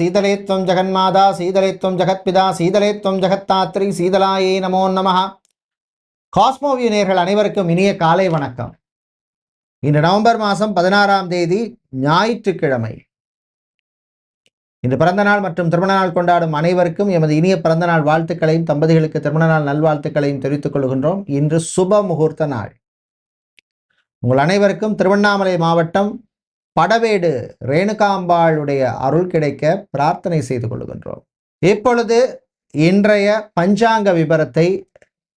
ஓம் சீதலேத்வம் ஜெகன்மாதா சீதலேத்வம் ஜெகத்பிதா சீதலேத்வம் ஜெகத்தாத்ரி சீதலாயே நமோ நம காஸ்மோவியூ நேர்கள் அனைவருக்கும் இனிய காலை வணக்கம். இன்று நவம்பர் மாதம் பதினாறாம் தேதி ஞாயிற்றுக்கிழமை. இன்று பிறந்த நாள் மற்றும் திருமண நாள் கொண்டாடும் அனைவருக்கும் எமது இனிய பிறந்த நாள் வாழ்த்துக்களையும் தம்பதிகளுக்கு திருமண நாள் நல்வாழ்த்துக்களையும் தெரிவித்துக் கொள்கின்றோம். இன்று சுப முகூர்த்த நாள். உங்கள் அனைவருக்கும் திருவண்ணாமலை மாவட்டம் படவேடு ரேணுகாம்பாளுடைய அருள் கிடைக்க பிரார்த்தனை செய்து கொள்கின்றோம். இப்பொழுது இன்றைய பஞ்சாங்க விபரத்தை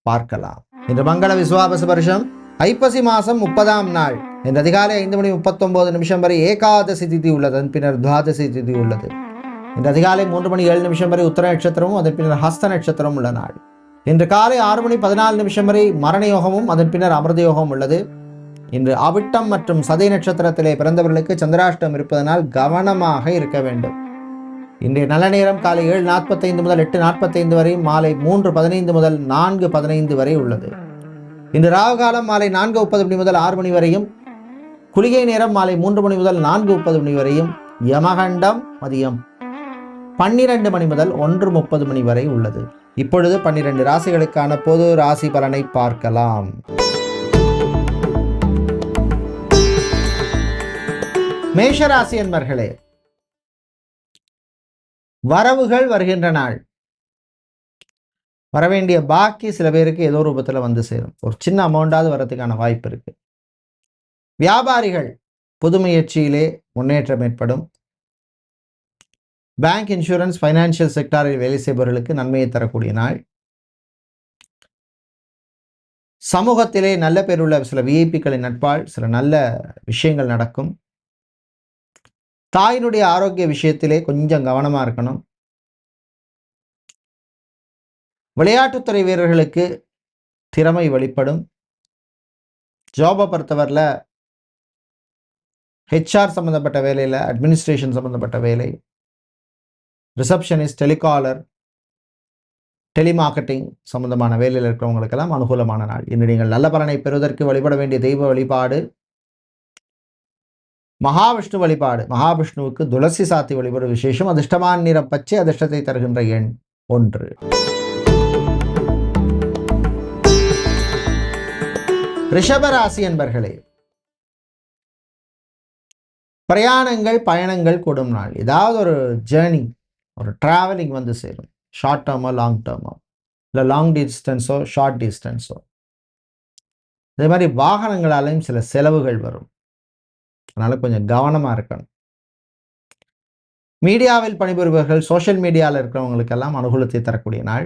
பார்க்கலாம். இன்று மங்கள விசுவாபச வருஷம். ஐப்பசி மாதம் முப்பதாம் நாள். இந்த அதிகாலை ஐந்து மணி முப்பத்தொம்போது நிமிஷம் வரை ஏகாதசி திதி உள்ளது. அதன் பின்னர் துவாதசி திதி உள்ளது. இந்த அதிகாலை மூன்று மணி ஏழு நிமிஷம் வரை உத்தர நட்சத்திரமும் அதன் பின்னர் ஹஸ்த நட்சத்திரமும் உள்ள நாள். இன்று காலை ஆறு மணி பதினாலு நிமிஷம் வரை மரண யோகமும் அதன் பின்னர் அமிர்த யோகமும் உள்ளது. இன்று அவிட்டம் மற்றும் சதை நட்சத்திரத்திலே பிறந்தவர்களுக்கு சந்திராஷ்டம் இருப்பதனால் கவனமாக இருக்க வேண்டும். இன்றைய நல்ல நேரம் காலை ஏழு நாற்பத்தைந்து முதல் எட்டு நாற்பத்தைந்து வரை மாலை மூன்று பதினைந்து முதல் நான்கு பதினைந்து வரை உள்ளது. இன்று ராகு காலம் மாலை நான்கு முப்பது மணி முதல் ஆறு மணி வரையும் குளிகை நேரம் மாலை மூன்று மணி முதல் நான்கு முப்பது மணி வரையும் யமகண்டம் மதியம் பன்னிரண்டு மணி முதல் ஒன்று முப்பது மணி வரை உள்ளது. இப்பொழுது பன்னிரண்டு ராசிகளுக்கான பொது ராசி பலனை பார்க்கலாம். மேஷராசி என்பர்களே வரவுகள் வருகின்ற நாள். வரவேண்டிய பாக்கி சில பேருக்கு ஏதோ ரூபத்தில் வந்து சேரும். ஒரு சின்ன அமௌண்டாவது வரதுக்கான வாய்ப்பு இருக்கு. வியாபாரிகள் புது முயற்சியிலே முன்னேற்றம் ஏற்படும். பேங்க் இன்சூரன்ஸ் ஃபைனான்சியல் செக்டாரில் வேலை செய்பவர்களுக்கு நன்மையை தரக்கூடிய நாள். சமூகத்திலே நல்ல பேருள்ள சில விஐபிக்களின் நட்பால் சில நல்ல விஷயங்கள் நடக்கும். தாயினுடைய ஆரோக்கிய விஷயத்திலே கொஞ்சம் கவனமாக இருக்கணும். விளையாட்டுத்துறை வீரர்களுக்கு திறமை வெளிப்படும். ஜாபை பொறுத்தவரில் ஹெச்ஆர் சம்மந்தப்பட்ட வேலையில் அட்மினிஸ்ட்ரேஷன் சம்மந்தப்பட்ட வேலை ரிசப்ஷனிஸ்ட் டெலிகாலர் டெலிமார்க்கெட்டிங் சம்பந்தமான வேலையில் இருக்கிறவங்களுக்கெல்லாம் அனுகூலமான நாள். இன்று நீங்கள் நல்ல பலனை பெறுவதற்கு வழிபட வேண்டிய தெய்வ வழிபாடு மகாவிஷ்ணு வழிபாடு. மகாவிஷ்ணுவுக்கு துளசி சாத்தி வழிபாடு விசேஷம். அதிர்ஷ்டமான நிறம் பச்சை அதிர்ஷ்டத்தை தருகின்ற எண் ஒன்று. ரிஷபராசி என்பர்களே பிரயாணங்கள் பயணங்கள் கூடும் நாள். ஏதாவது ஒரு ஜேர்னி ஒரு டிராவலிங் வந்து சேரும். ஷார்ட் டேர்மோ லாங் டேர்மோ இல்லை லாங் டிஸ்டன்ஸோ ஷார்ட் டிஸ்டன்ஸோ இதே மாதிரி வாகனங்களாலையும் சில செலவுகள் வரும். அதனால் கொஞ்சம் கவனமாக இருக்கணும். மீடியாவில் பணிபுரிபவர்கள் சோஷியல் மீடியாவில் இருக்கிறவங்களுக்கெல்லாம் அனுகூலத்தை தரக்கூடிய நாள்.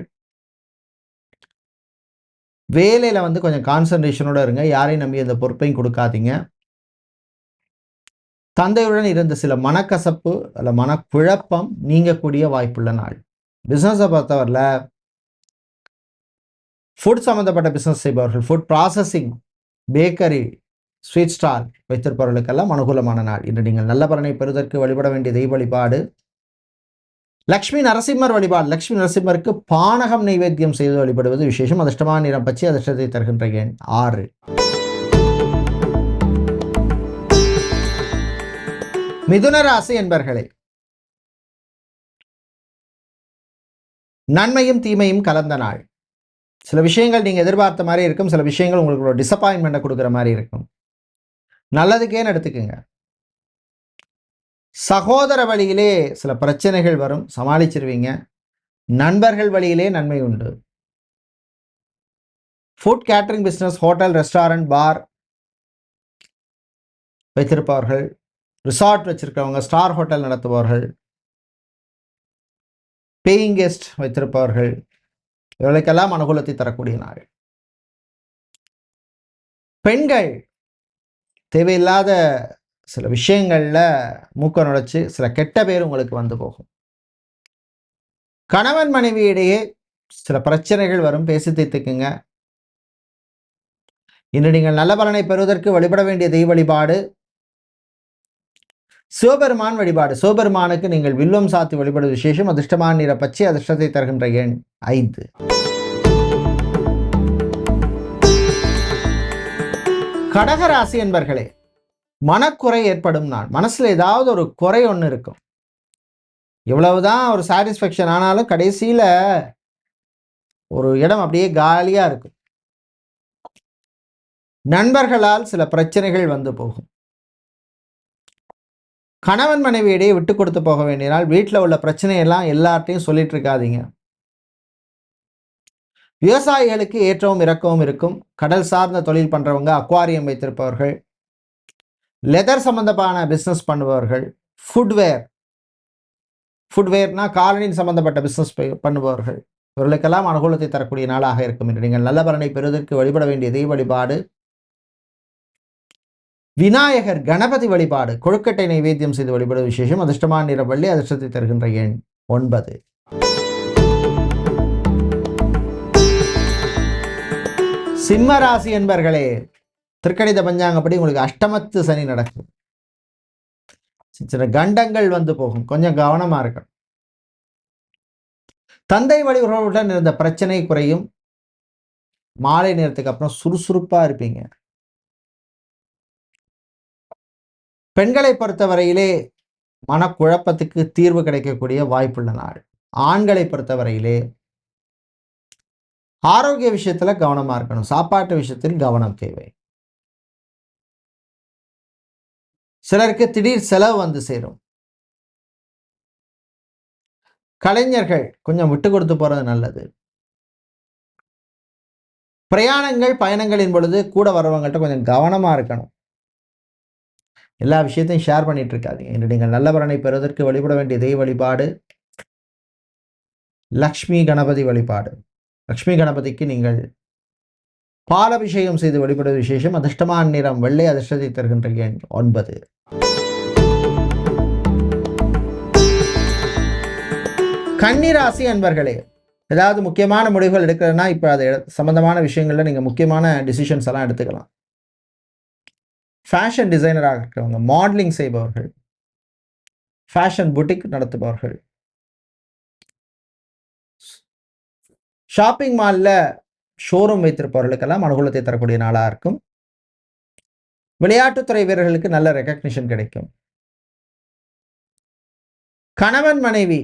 வேலையில் வந்து கொஞ்சம் கான்சன்ட்ரேஷனோடு இருங்க. யாரையும் நம்பி அந்த பொறுப்பையும் கொடுக்காதீங்க. தந்தையுடன் இருந்த சில மனக்கசப்பு அல்ல மனக்குழப்பம் நீங்கக்கூடிய வாய்ப்புள்ள நாள். பிஸ்னஸை பொறுத்தவரையில் ஃபுட் சம்மந்தப்பட்ட பிஸ்னஸ் செய்பவர்கள் food processing bakery sweet stall வைத்திருப்பவர்களுக்கெல்லாம் அனுகூலமான நாள். இன்று நீங்கள் நல்ல பலனை பெறுவதற்கு வழிபட வேண்டிய தெய்வ வழிபாடு. லக்ஷ்மி நரசிம்மர் வழிபாடு. லக்ஷ்மி நரசிம்மருக்கு பானகம் நைவேத்தியம் செய்து வழிபடுவது விசேஷம். அதிர்ஷ்டமான நிறம் பச்சை அதிர்ஷ்டத்தை தருகின்ற எண் ஆறு. மிதுன ராசி என்பர்களே. நன்மையும் தீமையும் கலந்த நாள். சில விஷயங்கள் நீங்கள் எதிர்பார்த்த மாதிரி இருக்கும். சில விஷயங்கள் உங்களுக்கு ஒரு டிசப்பாயின்மெண்ட்டை கொடுக்குற மாதிரி இருக்கும். நல்லதுக்கேன்னு எடுத்துக்கோங்க? சகோதர வழியிலே சில பிரச்சனைகள் வரும் சமாளிச்சிருவீங்க. நண்பர்கள் வழியிலே நன்மை உண்டு. Food catering business hotel restaurant bar வைத்திருப்பவர்கள் ரிசார்ட் வச்சிருக்கவங்க ஸ்டார் ஹோட்டல் நடத்துபவர்கள் பேயிங் கெஸ்ட் வைத்திருப்பவர்கள் இவர்களுக்கெல்லாம் அனுகூலத்தை தரக்கூடிய நாள். பெண்கள் தேவையில்லாத சில விஷயங்களில் மூக்க நுழைச்சி சில கெட்ட பேர் உங்களுக்கு வந்து போகும். கணவன் மனைவி இடையே சில பிரச்சனைகள் வரும். பேசி தீர்த்துக்குங்க. இன்று நீங்கள் நல்ல பலனை பெறுவதற்கு வழிபட வேண்டிய தெய்வ வழிபாடு. சிவபெருமான் வழிபாடு. சிவபெருமானுக்கு நீங்கள் வில்வம் சாத்தி வழிபடுவது விசேஷம். அதிர்ஷ்டமான நிற பச்சை அதிர்ஷ்டத்தை தருகின்ற எண் ஐந்து. கடகராசி என்பர்களே மனக்குறை ஏற்படும் நாள். மனசுல ஏதாவது ஒரு குறை ஒன்று இருக்கும். இவ்வளவுதான் ஒரு சாட்டிஸ்ஃபேக்ஷன் ஆனாலும் கடைசியில் ஒரு இடம் அப்படியே காலியாக இருக்கும். நண்பர்களால் சில பிரச்சனைகள் வந்து போகும். கணவன் மனைவியிடையே விட்டு கொடுத்து போக வேண்டியனால் வீட்டில் உள்ள பிரச்சனையெல்லாம் எல்லார்ட்டையும் சொல்லிட்டு இருக்காதீங்க. விவசாயிகளுக்கு ஏற்றவும் இறக்கவும் இருக்கும். கடல் சார்ந்த தொழில் பண்ணுறவங்க அக்வாரியம் வைத்திருப்பவர்கள். லெதர் சம்மந்தமான பிஸ்னஸ் பண்ணுபவர்கள். ஃபுட்வேர் ஃபுட்வேர்னா காலனின் சம்மந்தப்பட்ட பிஸ்னஸ் பண்ணுபவர்கள். இவர்களுக்கெல்லாம் அனுகூலத்தை தரக்கூடிய நாளாக இருக்கும் என்று நீங்கள் நல்ல பலனை பெறுவதற்கு வழிபட வேண்டிய தெய்வ வழிபாடு. விநாயகர் கணபதி வழிபாடு. கொழுக்கட்டை நைவேத்தியம் செய்து வழிபட விசேஷம் அதிர்ஷ்டமான நிற வள்ளி அதிர்ஷ்டத்தை தருகின்ற எண் ஒன்பது. சிம்ம ராசி என்பர்களே திருக்கணித பஞ்சாங்கப்படி உங்களுக்கு அஷ்டமத்து சனி நடக்கும். சின்ன சின்ன கண்டங்கள் வந்து போகும். கொஞ்சம் கவனமா இருக்கணும். தந்தை வழி உறவுடன் இருந்த பிரச்சனை குறையும். மாலை நேரத்துக்கு அப்புறம் சுறுசுறுப்பா இருப்பீங்க. பெண்களை பொறுத்தவரையிலே மனக்குழப்பத்துக்கு தீர்வு கிடைக்கக்கூடிய வாய்ப்புள்ள நாள். ஆண்களை பொறுத்தவரையிலே ஆரோக்கிய விஷயத்துல கவனமா இருக்கணும். சாப்பாட்டு விஷயத்தில் கவனம் தேவை. சிலருக்கு திடீர் செலவு வந்து சேரும். கலைஞர்கள் கொஞ்சம் விட்டு கொடுத்து போறது நல்லது. பிரயாணங்கள் பயணங்களின் பொழுது கூட வரவங்கள்ட்ட கொஞ்சம் கவனமா இருக்கணும். எல்லா விஷயத்தையும் ஷேர் பண்ணிட்டு இருக்காதீங்க. இன்று நீங்கள் நல்ல பலனை பெறுவதற்கு வழிபட வேண்டிய தெய்வ வழிபாடு லக்ஷ்மி கணபதி வழிபாடு. லக்ஷ்மி கணபதிக்கு நீங்கள் பாலபிஷேகம் செய்து வழிபடுவது விசேஷம். அதிர்ஷ்டமான நிறம் வெள்ளை அதிர்ஷ்டத்தை தருகின்ற எண் ஒன்பது. கன்னிராசி அன்பர்களே ஏதாவது முக்கியமான முடிவுகள் எடுக்கிறதுனா இப்போ அது எடு- விஷயங்களில் நீங்கள் முக்கியமான டிசிஷன்ஸ் எல்லாம் எடுத்துக்கலாம். ஃபேஷன் டிசைனராக இருக்கிறவங்க மாடலிங் செய்பவர்கள் ஃபேஷன் புட்டிக் நடத்துபவர்கள் ஷாப்பிங் மாலில் ஷோரூம் வைத்திருப்பவர்களுக்கெல்லாம் அனுகூலத்தை தரக்கூடிய நாளாக இருக்கும். விளையாட்டுத்துறை வீரர்களுக்கு நல்ல ரெக்கக்னிஷன் கிடைக்கும். கணவன் மனைவி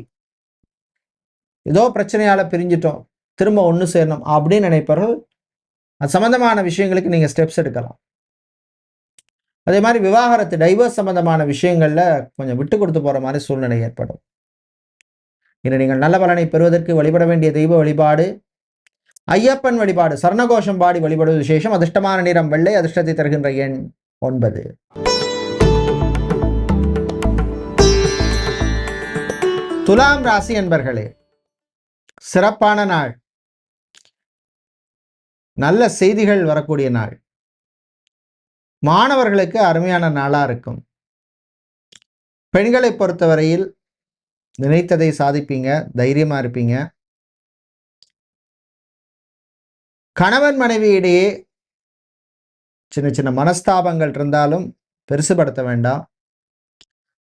ஏதோ பிரச்சனையால் பிரிஞ்சிட்டோம் திரும்ப ஒன்று சேரணும் அப்படின்னு நினைப்பவர்கள் அது சம்மந்தமான விஷயங்களுக்கு நீங்கள் ஸ்டெப்ஸ் எடுக்கலாம். அதே மாதிரி விவாகரத்து டைவர்ஸ் சம்மந்தமான விஷயங்களில் கொஞ்சம் விட்டு கொடுத்து போகிற மாதிரி சூழ்நிலை ஏற்படும். இன்று நீங்கள் நல்ல பலனை பெறுவதற்கு வழிபட வேண்டிய தெய்வ வழிபாடு ஐயப்பன் வழிபாடு சரணகோஷம் பாடி வழிபடுவது விசேஷம். அதிர்ஷ்டமான நிறம் வெள்ளை அதிர்ஷ்டத்தை தருகின்ற எண் ஒன்பது. துலாம் ராசி என்பர்களே சிறப்பான நாள். நல்ல செய்திகள் வரக்கூடிய நாள். மாணவர்களுக்கு அருமையான நாளாக இருக்கும். பெண்களை பொறுத்தவரையில் நினைத்ததை சாதிப்பீங்க தைரியமாக இருப்பீங்க. கணவன் மனைவி இடையே சின்ன சின்ன மனஸ்தாபங்கள் இருந்தாலும் பெருசுபடுத்த வேண்டாம்.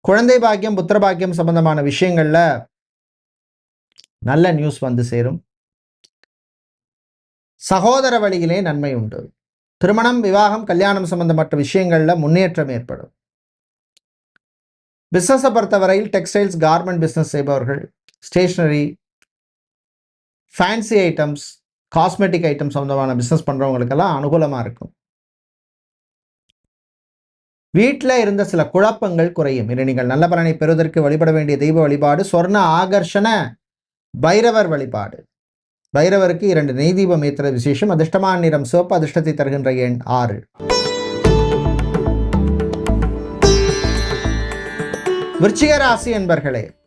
குழந்தை பாக்கியம் புத்திர பாக்கியம் சம்பந்தமான விஷயங்கள்ல நல்ல நியூஸ் வந்து சேரும். சகோதர வழியிலே நன்மை உண்டு. திருமணம் விவாகம் கல்யாணம் சம்பந்தப்பட்ட விஷயங்கள்ல முன்னேற்றம் ஏற்படும். பிஸ்னஸை பொறுத்தவரையில் டெக்ஸ்டைல்ஸ் கார்மெண்ட் பிஸ்னஸ் செய்பவர்கள் stationery fancy items cosmetic item சம்பந்தமான பிஸ்னஸ் பண்ணுறவங்களுக்கெல்லாம் அனுகூலமாக இருக்கும். வீட்டில் இருந்த சில குழப்பங்கள் குறையும். இனி நீங்கள் நல்ல பலனை பெறுவதற்கு வழிபட வேண்டிய தெய்வ வழிபாடு சொர்ண ஆகர்ஷண பைரவர் வழிபாடு. பைரவருக்கு இரண்டு நெய் தீபம் விசேஷம் அதிர்ஷ்டமான நிறம் சிவப்பு அதிர்ஷ்டத்தை தருகின்ற எண் ஆறு. விருச்சிக ராசி என்பர்களே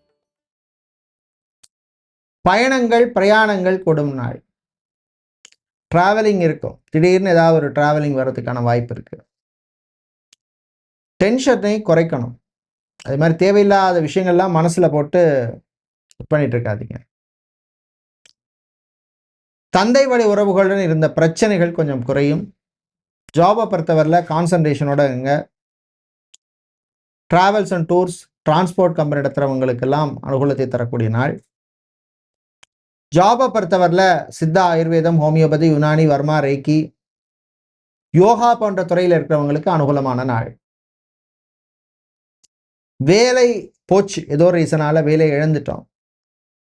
பயணங்கள் பிரயாணங்கள் கொடும் நாள். டிராவலிங் இருக்கும். திடீர்னு ஏதாவது ஒரு டிராவலிங் வர்றதுக்கான வாய்ப்பு இருக்கு. டென்ஷனை குறைக்கணும். அது மாதிரி தேவையில்லாத விஷயங்கள்லாம் மனசுல போட்டு பண்ணிட்டு இருக்காதீங்க. தந்தை வழி உறவுகளுடன் இருந்த பிரச்சனைகள் கொஞ்சம் குறையும். ஜாபை பொறுத்தவரையில் கான்சன்ட்ரேஷனோட இருங்க. Travels and tours transport company நடத்துகிறவங்களுக்கெல்லாம் அனுகூலத்தை தரக்கூடிய நாள். ஜாபை பொறுத்தவரில் சித்தா ஆயுர்வேதம் ஹோமியோபதி யுனானி வர்மா ரேக்கி யோகா போன்ற துறையில் இருக்கிறவங்களுக்கு அனுகூலமான நாள். வேலை போச்சு. ஏதோ ரீசனால் வேலை இழந்துட்டோம்.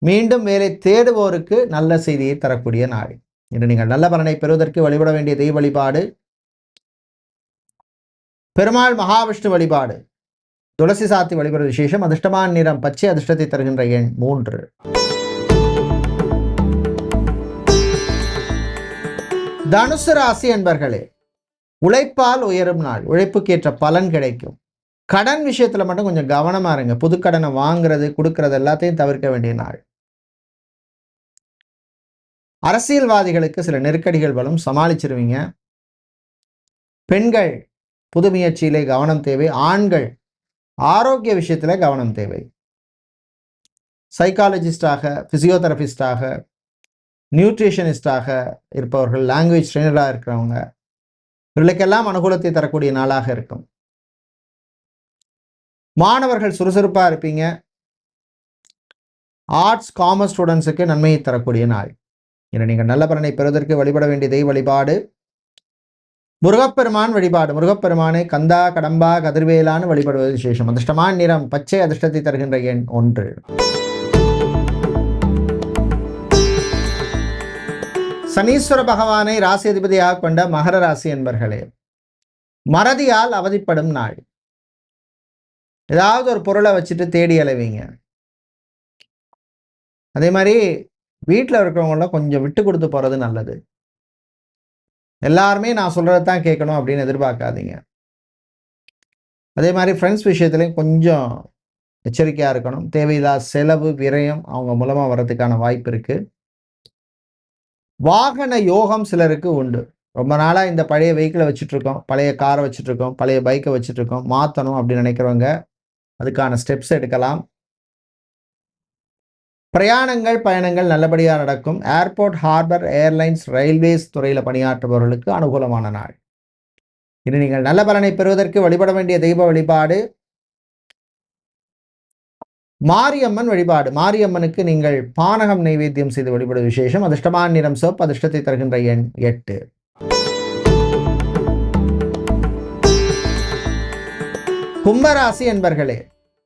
மீண்டும் வேலை தேடுவோருக்கு நல்ல செய்தியை தரக்கூடிய நாள். இன்று நீங்கள் நல்ல பலனை பெறுவதற்கு வழிபட வேண்டிய தெய்வ வழிபாடு. பெருமாள் மகாவிஷ்ணு வழிபாடு. துளசி சாத்தி வழிபட விசேஷம் அதிர்ஷ்டமான நிறம் பச்சை அதிர்ஷ்டத்தை தருகின்ற எண் மூன்று. தனுசு ராசி என்பர்களே உழைப்பால் உயரும் நாள் உழைப்புக்கேற்ற பலன் கிடைக்கும். கடன் விஷயத்தில் மட்டும் கொஞ்சம் கவனமாக இருங்க. புதுக்கடனை வாங்குறது கொடுக்கறது எல்லாத்தையும் தவிர்க்க வேண்டிய நாள். அரசியல்வாதிகளுக்கு சில நெருக்கடிகள் வரும் சமாளிச்சிருவீங்க. பெண்கள் புது முயற்சியிலே கவனம் தேவை. ஆண்கள் ஆரோக்கிய விஷயத்தில் கவனம் தேவை. சைக்காலஜிஸ்டாக ஃபிசியோதெரபிஸ்டாக நியூட்ரிஷனிஸ்டாக இருப்பவர்கள் லாங்குவேஜ் ட்ரெயினராக இருக்கிறவங்க இவர்களுக்கெல்லாம் அனுகூலத்தை தரக்கூடிய நாளாக இருக்கும். மாணவர்கள் சுறுசுறுப்பாக இருப்பீங்க. ஆர்ட்ஸ் காமர்ஸ் ஸ்டூடெண்ட்ஸுக்கு நன்மையை தரக்கூடிய நாள். என நீங்கள் நல்ல பலனை பெறுவதற்கு வழிபட வேண்டிய தெய்வ வழிபாடு. முருகப்பெருமான் வழிபாடு. முருகப்பெருமானை கந்தா கடம்பா கதிர்வேலான்னு வழிபடுவது விசேஷம். அதிர்ஷ்டமான நிறம் பச்சை அதிர்ஷ்டத்தை தருகின்ற எண் ஒன்று. சனீஸ்வர பகவானை ராசி அதிபதியாக கொண்ட மகர ராசி என்பர்களே மறதியால் அவதிப்படும் நாள். ஏதாவது ஒரு பொருளை வச்சுட்டு தேடி அலைவீங்க. அதே மாதிரி வீட்டில் இருக்கிறவங்களாம் கொஞ்சம் விட்டு கொடுத்து போகிறது நல்லது. எல்லாருமே நான் சொல்கிறது தான் கேட்கணும் அப்படின்னு எதிர்பார்க்காதீங்க. அதே மாதிரி ஃப்ரெண்ட்ஸ் விஷயத்துலையும் கொஞ்சம் எச்சரிக்கையாக இருக்கணும். தேவையில்லாத செலவு விரயம் அவங்க மூலமாக வர்றதுக்கான வாய்ப்பு இருக்குது வாகன யோகம் சிலருக்கு உண்டு. ரொம்ப நாளாக இந்த பழைய வெஹிக்கிளை வச்சுட்ருக்கோம் பழைய காரை வச்சுட்ருக்கோம் பழைய பைக்கை வச்சுட்ருக்கோம் மாற்றணும் அப்படின்னு நினைக்கிறவங்க அதுக்கான ஸ்டெப்ஸ் எடுக்கலாம். பிரயாணங்கள் பயணங்கள் நல்லபடியாக நடக்கும். ஏர்போர்ட் ஹார்பர் ஏர்லைன்ஸ் ரயில்வேஸ் துறையில் பணியாற்றுபவர்களுக்கு அனுகூலமான நாள். இனி நீங்கள் நல்ல பலனை பெறுவதற்கு வழிபட வேண்டிய தெய்வ வழிபாடு. மாரியம்மன் வழிபாடு. மாரியம்மனுக்கு நீங்கள் பானகம் நைவேத்தியம் செய்து வழிபட விசேஷம். அதிர்ஷ்டமான நிறம் சோப் அதிர்ஷ்டத்தை தருகின்ற எண் எட்டு. கும்பராசி என்பர்களே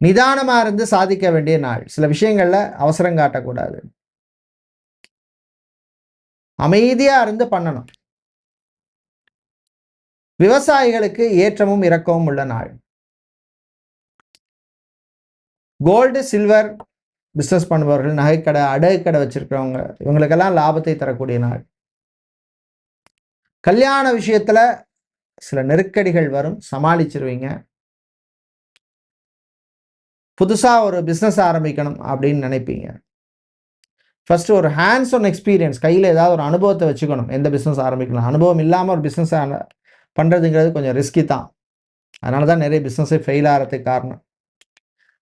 நிதானமாக இருந்து சாதிக்க வேண்டிய நாள். சில விஷயங்களில் அவசரம் காட்டக்கூடாது. அமைதியாக இருந்து பண்ணணும். விவசாயிகளுக்கு ஏற்றமும் இறக்கமும் உள்ள நாள். கோல்டு சில்வர் பிஸ்னஸ் பண்ணுபவர்கள் நகைக்கடை அடகு கடை வச்சிருக்கிறவங்க இவங்களுக்கெல்லாம் லாபத்தை தரக்கூடிய நாள். கல்யாண விஷயத்துல சில நெருக்கடிகள் வரும். சமாளிச்சிருவீங்க. புதுசாக ஒரு பிஸ்னஸ் ஆரம்பிக்கணும் அப்படின்னு நினைப்பீங்க. ஃபஸ்ட்டு ஒரு ஹேண்ட்ஸ் ஒன் எக்ஸ்பீரியன்ஸ் கையில் ஏதாவது ஒரு அனுபவத்தை வச்சுக்கணும். எந்த பிஸ்னஸ் ஆரம்பிக்கணும்? அனுபவம் இல்லாமல் ஒரு பிஸ்னஸ் பண்ணுறதுங்கிறது கொஞ்சம் ரிஸ்கி தான். அதனால தான் நிறைய பிஸ்னஸை ஃபெயில் ஆகிறதுக்கு காரணம்.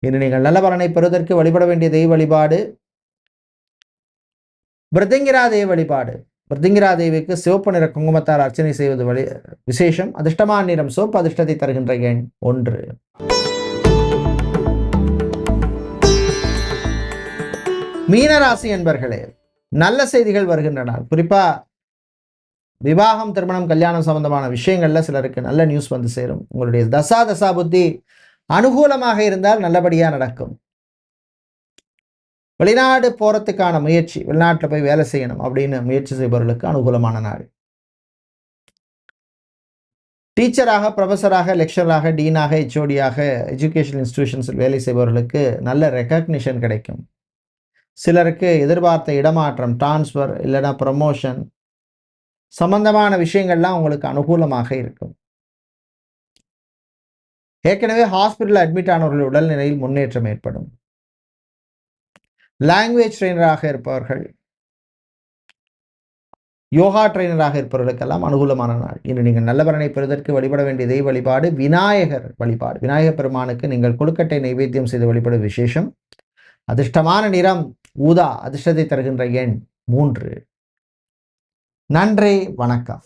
இன்று நீங்கள் நல்ல பலனை பெறுவதற்கு வழிபட வேண்டிய தெய்வ வழிபாடு. பிரதிங்கிரா தெய்வ வழிபாடு. பிரதிங்கிரா தேவிக்கு சிவப்பு நிற குங்குமத்தார் அர்ச்சனை செய்வது வழி விசேஷம். அதிர்ஷ்டமான நிறம் சோப்பு அதிர்ஷ்டத்தை தருகின்ற எண் ஒன்று. மீனராசி என்பர்களே நல்ல செய்திகள் வருகின்றன. குறிப்பா விவாகம் திருமணம் கல்யாணம் சம்பந்தமான விஷயங்கள்ல சிலருக்கு நல்ல நியூஸ் வந்து சேரும். உங்களுடைய தசா தசா புத்தி அனுகூலமாக இருந்தால் நல்லபடியாக நடக்கும். வெளிநாடு போகிறதுக்கான முயற்சி வெளிநாட்டில் போய் வேலை செய்யணும் அப்படின்னு முயற்சி செய்பவர்களுக்கு அனுகூலமான நாள். டீச்சராக ப்ரொஃபஸராக லெக்சராக டீனாக ஹெச்ஓடியாக எஜுகேஷன் இன்ஸ்டிடியூஷன்ஸில் வேலை செய்பவர்களுக்கு நல்ல ரெக்கக்னிஷன் கிடைக்கும். சிலருக்கு எதிர்பார்த்த இடமாற்றம் டிரான்ஸ்ஃபர் இல்லைன்னா ப்ரமோஷன் சம்பந்தமான விஷயங்கள்லாம் உங்களுக்கு அனுகூலமாக இருக்கும். ஏற்கனவே ஹாஸ்பிட்டலில் அட்மிட் ஆனவர்கள் உடல்நிலையில் முன்னேற்றம் ஏற்படும். லாங்குவேஜ் ட்ரெயினராக இருப்பவர்கள் யோகா ட்ரெயினராக இருப்பவர்களுக்கெல்லாம் அனுகூலமான நாள். இன்று நீங்கள் நல்ல பலனை பெறுவதற்கு வழிபட வேண்டிய தெய்வ வழிபாடு விநாயகர் வழிபாடு. விநாயகர் பெருமானுக்கு நீங்கள் கொழுக்கட்டை நைவேத்தியம் செய்து வழிபடும் விசேஷம். அதிர்ஷ்டமான நிறம் ஊதா அதிர்ஷ்டத்தை தருகின்ற எண் மூன்று. நன்றி வணக்கம்.